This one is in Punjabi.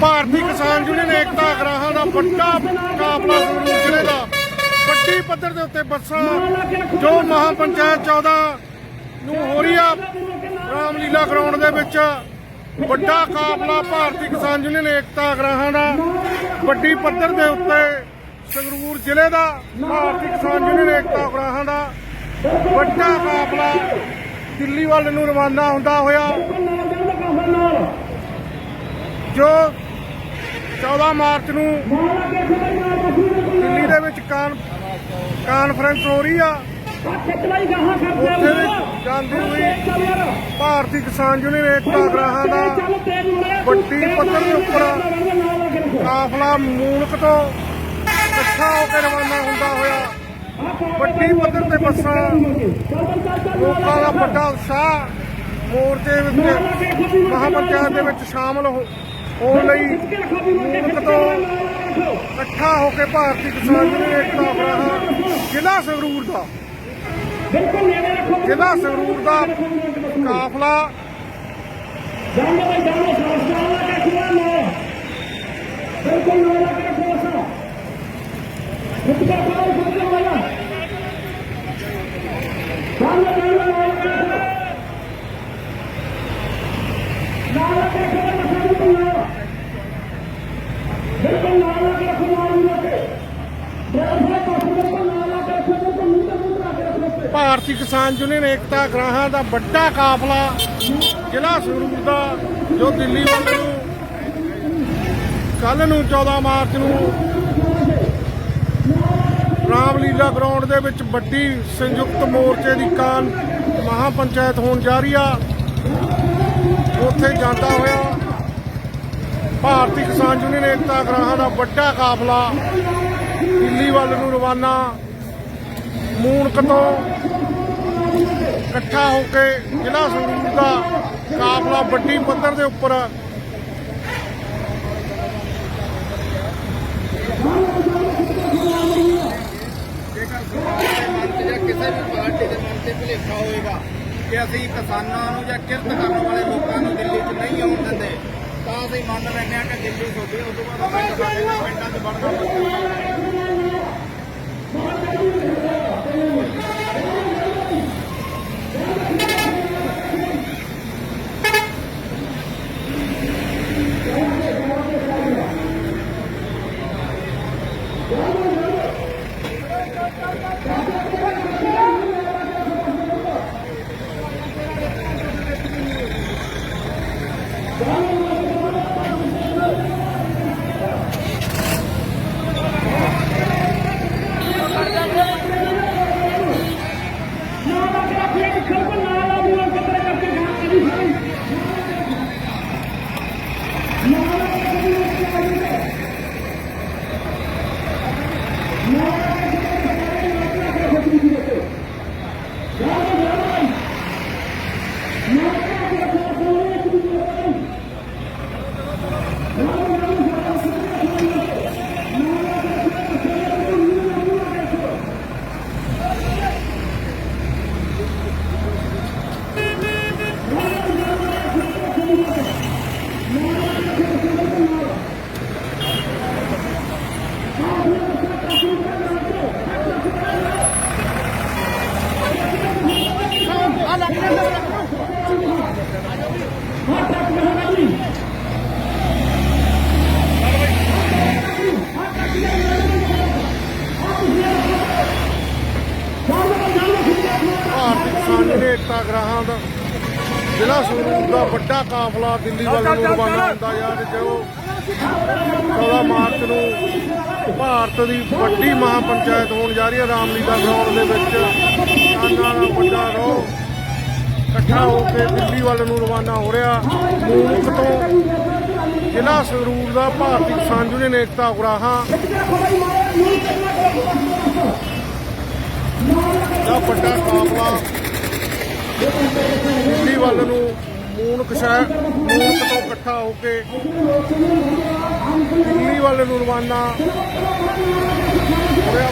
ਭਾਰਤੀ ਕਿਸਾਨ ਯੂਨੀਅਨ ਏਕਤਾ ਅਗਰਾਹਾਂ ਦਾ ਵੱਡਾ ਕਾਫਲਾ ਸੰਗਰੂਰ ਜ਼ਿਲ੍ਹੇ ਦਾ ਵੱਡੀ ਪੱਧਰ ਦੇ ਉੱਤੇ ਬੱਸਾਂ ਜੋ ਮਹਾ ਪੰਚਾਇਤ 14 ਨੂੰ ਹੋ ਰਹੀ ਆ ਰਾਮਲੀਲਾ ਗਰਾਊਂਡ ਦੇ ਵਿੱਚ। ਵੱਡਾ ਕਾਫਲਾ ਭਾਰਤੀ ਕਿਸਾਨ ਯੂਨੀਅਨ ਏਕਤਾ ਅਗਰਾਹਾਂ ਦਾ। ਵੱਡੀ ਪੱਧਰ ਦੇ ਉੱਤੇ ਸੰਗਰੂਰ ਜ਼ਿਲ੍ਹੇ ਦਾ ਭਾਰਤੀ ਕਿਸਾਨ ਯੂਨੀਅਨ ਏਕਤਾ ਅਗਰਾਹਾਂ ਦਾ। ਵੱਡਾ ਕਾਫਲਾ ਦਿੱਲੀ ਵੱਲ ਨੂੰ ਰਵਾਨਾ ਹੁੰਦਾ ਹੋਇਆ ਜੋ 14 ਮਾਰਚ ਨੂੰ ਦਿੱਲੀ ਦੇ ਵਿੱਚ ਕਾਨ, ਕਾਨਫਰੰਸ ਹੋ ਰਹੀ ਆ। ਉੱਥੇ ਜਾਂਦੀ ਹੋਈ ਭਾਰਤੀ ਕਿਸਾਨ ਯੂਨੀਅਨ ਏਕਤਾ ਗਰਾਹਾਂ ਦਾ ਵੱਡੀ ਪੱਧਰ ਦੇ ਉੱਪਰ ਕਾਫਲਾ ਮੂਲਕ ਤੋਂ ਇਕੱਠਾ ਹੋ ਕੇ ਰਵਾਨਾ ਹੁੰਦਾ ਹੋਇਆ। ਵੱਡੀ ਪੱਧਰ ਤੇ ਬੱਸਾਂ, ਲੋਕਾਂ ਦਾ ਵੱਡਾ ਉਤਸ਼ਾਹ ਮੋਰਚੇ ਵਿੱਚ, ਮਹਾਪੰਚਾਇਤ ਦੇ ਵਿੱਚ ਸ਼ਾਮਲ ਹੋ- ਹੋਣ ਲਈ ਮੂਲਕ ਤੋਂ ਇਕੱਠਾ ਹੋ ਕੇ ਭਾਰਤੀ ਕਿਸਾਨ ਯੂਨੀਅਨ ਏਕਤਾ ਗਰਾਹਾਂ ਜ਼ਿਲ੍ਹਾ ਸੰਗਰੂਰ ਦਾ। ਜ਼ਿਲ੍ਹਾ ਸੰਗਰੂਰ ਦਾ ਕਾਫਲਾ। ਭਾਰਤੀ ਕਿਸਾਨ ਯੂਨੀਅਨ ਏਕਤਾ ਗ੍ਰਾਹਾਂ ਦਾ ਵੱਡਾ ਕਾਫਲਾ ਜ਼ਿਲ੍ਹਾ ਸੰਗਰੂਰ ਦਾ, ਜੋ ਦਿੱਲੀ ਵੱਲ ਨੂੰ ਕੱਲ ਨੂੰ 14 ਮਾਰਚ ਨੂੰ ਰਾਮਲੀਲਾ ਗਰਾਊਂਡ ਦੇ ਵਿੱਚ ਵੱਡੀ ਸੰਯੁਕਤ ਮੋਰਚੇ ਦੀ ਕਾਨ ਮਹਾਪੰਚਾਇਤ ਹੋਣ ਜਾ ਰਹੀ ਆ। ਉੱਥੇ ਜਾਂਦਾ ਹੋਇਆ ਭਾਰਤੀ ਕਿਸਾਨ ਯੂਨੀਅਨ ਏਕਤਾ ਗ੍ਰਾਹਾਂ ਦਾ ਵੱਡਾ ਕਾਫਲਾ, ਦਿੱਲੀ ਵੱਲ ਨੂੰ ਰਵਾਨਾ ਮੂਨਕ ਤੋਂ ਇਕੱਠਾ ਹੋ ਕੇ ਜ਼ਿਲ੍ਹਾ ਸੰਗਰੂਰ ਦਾ ਕਾਫਲਾ ਵੱਡੀ ਪੱਧਰ ਦੇ ਉੱਪਰ। ਕਿਸੇ ਵੀ ਪਾਰਟੀ ਦੇ ਮਨ 'ਤੇ ਭੁਲੇਖਾ ਹੋਏਗਾ ਕਿ ਅਸੀਂ ਕਿਸਾਨਾਂ ਨੂੰ ਜਾਂ ਕਿਰਤ ਕਰਨ ਵਾਲੇ ਲੋਕਾਂ ਨੂੰ ਦਿੱਲੀ 'ਚ ਨਹੀਂ ਆਉਣ ਦਿੰਦੇ ਤਾਂ ਅਸੀਂ ਮੰਨ ਲੈਂਦੇ ਹਾਂ ਕਿ ਦਿੱਲੀ ਤੁਹਾਡੀ ਉਸ ਤੋਂ ਬਾਅਦ ਪਿੰਡ ਸਾਡੇ ਦੇ ਪਿੰਡਾਂ 'ਚ ਕਿਸਾਨ ਏਕਤਾ ਗਰਾਹਾਂ ਦਾ ਜ਼ਿਲ੍ਹਾ ਸੰਗਰੂਰ ਦਾ ਵੱਡਾ ਕਾਫਲਾ ਦਿੱਲੀ ਵੱਲ ਨੂੰ ਰਵਾਨਾ ਹੁੰਦਾ ਯਾਰ ਜੋ 14 ਮਾਰਚ ਨੂੰ ਭਾਰਤ ਦੀ ਵੱਡੀ ਮਹਾਪੰਚਾਇਤ ਹੋਣ ਜਾ ਰਹੀ ਹੈ ਰਾਮਲੀਲਾ ਗਰਾਊਂਡ ਦੇ ਵਿੱਚ। ਕਿਸਾਨਾਂ ਦਾ ਵੱਡਾ ਰੋਹ ਇਕੱਠਾ ਹੋ ਕੇ ਦਿੱਲੀ ਵੱਲ ਨੂੰ ਰਵਾਨਾ ਹੋ ਰਿਹਾ। ਮੂਲਕ ਤੋਂ ਜ਼ਿਲ੍ਹਾ ਸੰਗਰੂਰ ਦਾ ਭਾਰਤੀ ਕਿਸਾਨ ਯੂਨੀਅਨ ਏਕਤਾ ਗਰਾਹਾਂ। ਦਾ ਵੱਡਾ ਕਾਫਲਾ ਦਿੱਲੀ ਵੱਲ ਨੂੰ ਮੂਨਕ ਸ਼ਹਿਰ ਮੂਨਕ ਤੋਂ ਇਕੱਠਾ ਹੋ ਕੇ ਦਿੱਲੀ ਵੱਲ ਨੂੰ ਰਵਾਨਾ ਹੋਇਆ